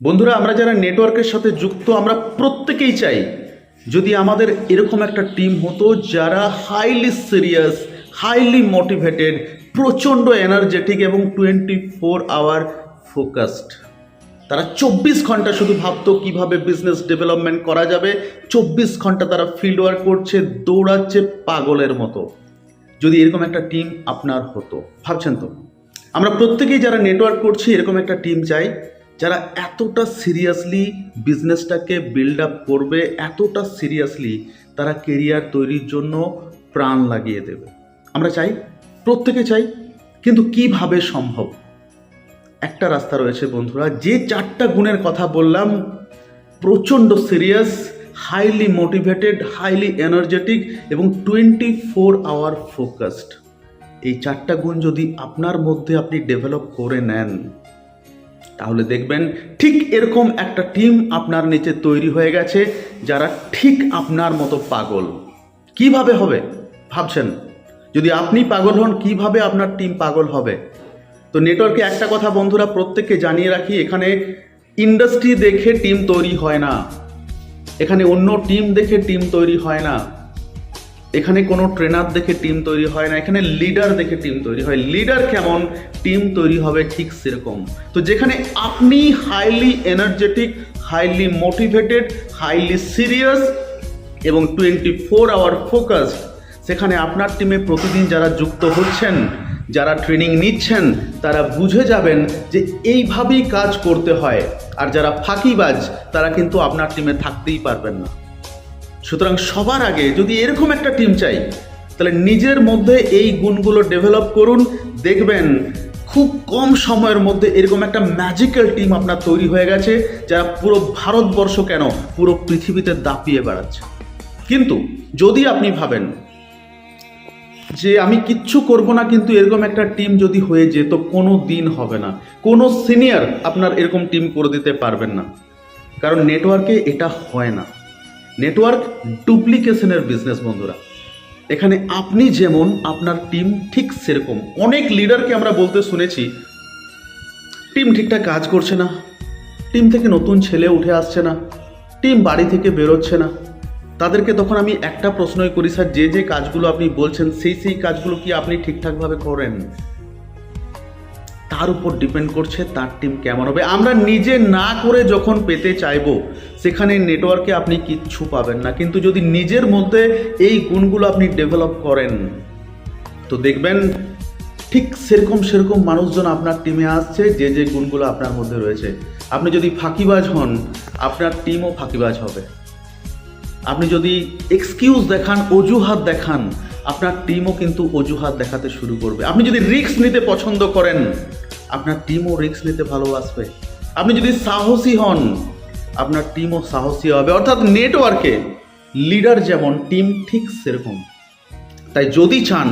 বন্ধুরা, আমরা যারা নেটওয়ার্কের সাথে যুক্ত, আমরা প্রত্যেকেই চাই যদি আমাদের এরকম একটা টিম হতো যারা হাইলি সিরিয়াস হাইলি মোটিভেটেড প্রচণ্ড এনার্জেটিক এবং টোয়েন্টি ফোর আওয়ার ফোকাসড তারা চব্বিশ ঘণ্টা শুধু ভাবতো কীভাবে বিজনেস ডেভেলপমেন্ট করা যাবে, চব্বিশ ঘণ্টা তারা ফিল্ড ওয়ার্ক করছে, দৌড়াচ্ছে পাগলের মতো। যদি এরকম একটা টিম আপনার হতো, ভাবছেন তো? আমরা প্রত্যেকেই যারা নেটওয়ার্ক করছি, এরকম একটা টিম চাই। যারা এতটা সিরিয়াসলি বিজনেসটাকে বিল্ড আপ করবে, এতটা সিরিয়াসলি তারা কেরিয়ার তৈরির জন্য প্রাণ লাগিয়ে দেবে। আমরা চাই, প্রত্যেকে চাই, কিন্তু কীভাবে সম্ভব? একটা রাস্তা রয়েছে বন্ধুরা, যে চারটা গুণের কথা বললাম, প্রচণ্ড serious highly motivated highly energetic এবং টোয়েন্টি ফোর আওয়ার ফোকাসড এই চারটা গুণ যদি আপনার মধ্যে আপনি ডেভেলপ করে নেন তাহলে দেখবেন ঠিক এরকম একটা টিম আপনার নিচে তৈরি হয়ে গেছে যারা ঠিক আপনার মতো পাগল। কীভাবে হবে? ভাবছেন? যদি আপনি পাগল হন, কীভাবে আপনার টিম পাগল হবে? তো নেটওয়ার্কে একটা কথা বন্ধুরা প্রত্যেককে জানিয়ে রাখি, এখানে ইন্ডাস্ট্রি দেখে টিম তৈরি হয় না। এখানে অন্য টিম দেখে টিম তৈরি হয় না। এখানে কোনো ট্রেনার দেখে টিম তৈরি হয় না, এখানে লিডার দেখে টিম তৈরি হয়। লিডার কেমন? টিম তৈরি হবে ঠিক সেরকম। তো যেখানে আপনি highly energetic highly motivated highly serious এবং টোয়েন্টি ফোর আওয়ার ফোকাস সেখানে আপনার টিমে প্রতিদিন যারা যুক্ত হচ্ছেন, যারা ট্রেনিং নিচ্ছেন, তারা বুঝে যাবেন যে এইভাবেই কাজ করতে হয়। আর যারা ফাঁকিবাজ, তারা কিন্তু আপনার টিমে থাকতেই পারবেন না। সুতরাং সবার আগে যদি এরকম একটা টিম চাই, তাহলে নিজের মধ্যে এই গুণগুলো ডেভেলপ করুন, দেখবেন খুব কম সময়ের মধ্যে এরকম একটা ম্যাজিক্যাল টিম আপনার তৈরি হয়ে গেছে, যারা পুরো ভারতবর্ষ কেন পুরো পৃথিবীতে দাপিয়ে বেড়াচ্ছে। কিন্তু যদি আপনি ভাবেন যে আমি কিচ্ছু করব না, কিন্তু এরকম একটা টিম যদি হয়ে যেত, কোনো দিন হবে না। কোনো সিনিয়র আপনার এরকম টিম করে দিতে পারবেন না। কারণ নেটওয়ার্কে এটা হয় না। নেটওয়ার্ক ডুপ্লিকেশনের বিজনেস বন্ধুরা। এখানে আপনি যেমন আপনার টিম ঠিক সেরকম। অনেক লিডারকে আমরা বলতে শুনেছি টিম ঠিকঠাক কাজ করছে না। টিম থেকে নতুন ছেলে উঠে আসছে না। টিম বাড়ি থেকে বেরোচ্ছে না। তাদেরকে তখন আমি একটা প্রশ্নই করি, স্যার, যে যে কাজগুলো আপনি বলছেন, সেই সেই কাজগুলো কি আপনি ঠিকঠাকভাবে করেন? তার উপর ডিপেন্ড করছে তার টিম কেমন হবে। আমরা নিজে না করে যখন পেতে চাইব, সেখানে নেটওয়ার্কে আপনি কিচ্ছু পাবেন না। কিন্তু যদি নিজের মধ্যে এই গুণগুলো আপনি ডেভেলপ করেন, তো দেখবেন ঠিক সেরকম সেরকম মানুষজন আপনার টিমে আসছে, যে যে গুণগুলো আপনার মধ্যে রয়েছে। আপনি যদি ফাঁকিবাজ হন, আপনার টিমও ফাঁকিবাজ হবে। আপনি যদি এক্সকিউজ দেখান, অজুহাত দেখান, আপনার টিমও কিন্তু অজুহাত দেখাতে শুরু করবে। আপনি যদি রিস্ক নিতে পছন্দ করেন আপনার টিমও রিস্ক নিতে ভালোবাসবে। আপনি যদি সাহসী হন, আপনার টিমও সাহসী হবে। অর্থাৎ নেটওয়ার্কে লিডার যেমন টিম ঠিক সেরকম। তাই যদি চান,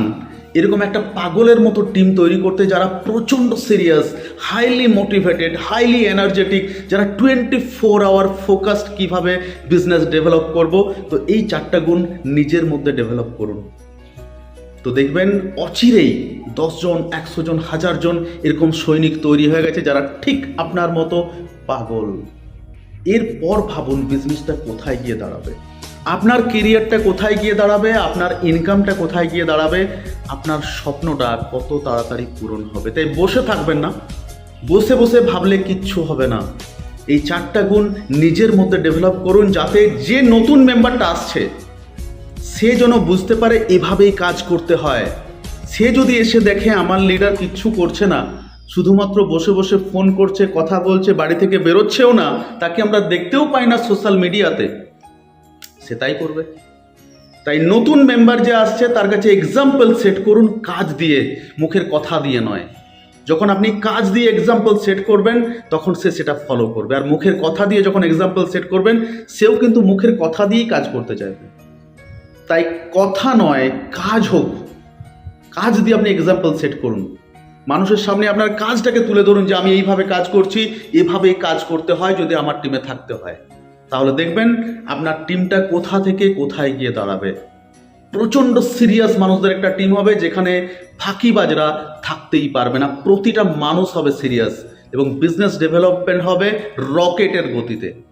এরকম একটা পাগলের মতো টিম তৈরি করতে যারা প্রচণ্ড serious highly motivated highly energetic যারা টোয়েন্টি ফোর আওয়ার ফোকাসড কীভাবে বিজনেস ডেভেলপ করব, তো এই চারটা গুণ নিজের মধ্যে ডেভেলপ করুন। তো দেখবেন অচিরেই দশজন একশো জন হাজার জন এরকম সৈনিক তৈরি হয়ে গেছে যারা ঠিক আপনার মতো পাগল। এরপর ভাবুন বিজনেসটা কোথায় গিয়ে দাঁড়াবে? আপনার কেরিয়ারটা কোথায় গিয়ে দাঁড়াবে? আপনার ইনকামটা কোথায় গিয়ে দাঁড়াবে? আপনার স্বপ্নটা কত তাড়াতাড়ি পূরণ হবে? তাই বসে থাকবেন না। বসে বসে ভাবলে কিচ্ছু হবে না। এই চারটা গুণ নিজের মধ্যে ডেভেলপ করুন যাতে যে নতুন মেম্বারটা আসছে সে যেন বুঝতে পারে এভাবেই কাজ করতে হয়। সে যদি এসে দেখে আমার লিডার কিচ্ছু করছে না, শুধুমাত্র বসে বসে ফোন করছে, কথা বলছে, বাড়ি থেকে বেরোচ্ছেও না, তাকে আমরা দেখতেও পাই না সোশ্যাল মিডিয়াতে। সে তাই করবে। তাই নতুন মেম্বার যে আসছে, তার কাছে এক্সাম্পল সেট করুন কাজ দিয়ে, মুখের কথা দিয়ে নয়। যখন আপনি কাজ দিয়ে এক্সাম্পল সেট করবেন, তখন সে সেটা ফলো করবে। আর মুখের কথা দিয়ে যখন এক্সাম্পল সেট করবেন, সেও কিন্তু মুখের কথা দিয়েই কাজ করতে চাইবে। তাই কথা নয়, কাজ হোক। কাজ দিয়ে আপনি এক্সাম্পল সেট করুন। মানুষের সামনে আপনার কাজটাকে তুলে ধরুন যে আমি এইভাবে কাজ করছি, এভাবেই কাজ করতে হয় যদি আমার টিমে থাকতে হয়। তাহলে দেখবেন আপনার টিমটা কোথা থেকে কোথায় গিয়ে দাঁড়াবে। প্রচণ্ড সিরিয়াস মানুষদের একটা টিম হবে যেখানে ফাঁকিবাজরা থাকতেই পারবে না। প্রতিটা মানুষ হবে সিরিয়াস এবং বিজনেস ডেভেলপমেন্ট হবে রকেটের গতিতে।